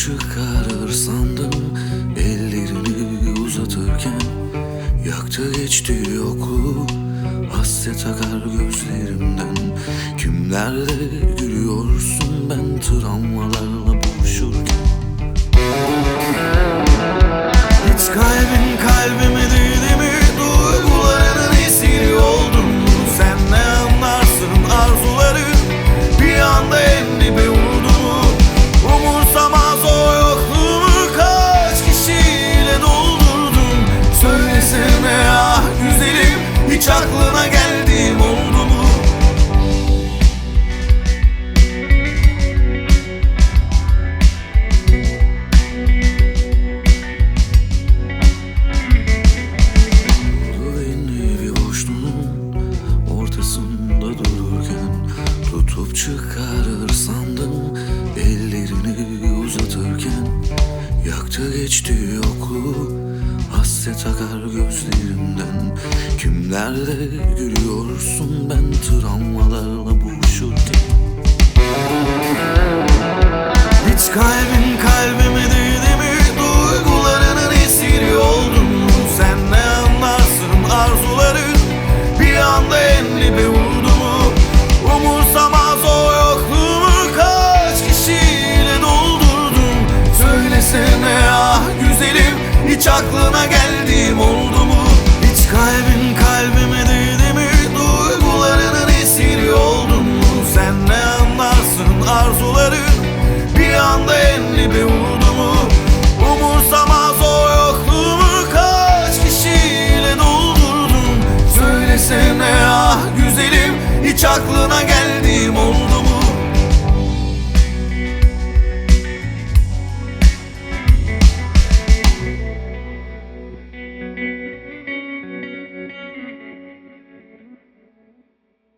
çıkarır sandım Ellerini uzatırken. Yaktı geçti yokluğu Hasret akar gözlerimden. Kimlerde gülüyorsun ben travmalar ortasında dururken Tutup çıkarır sandım ellerini uzatırken Yaktı geçti yokluğu hasret akar gözlerimden Kimlerle gülüyorsun ben travmalarla boğuşurken hiç kalbin kalbime değdi mi? Duygularının esiri oldun mu? Sen ne anlarsın arzuların? Bir anda en dibe aklına geldiğim oldu mu? Hiç kalbin kalbime değdi mi? Duygularının esiri oldun mu? Sen ne anlarsın arzuların? Bir anda en dibe vurdu mu? Umursamaz o yokluğumu Kaç kişiyle doldurdum Söylesene ah güzelim Hiç aklına geldiğim oldu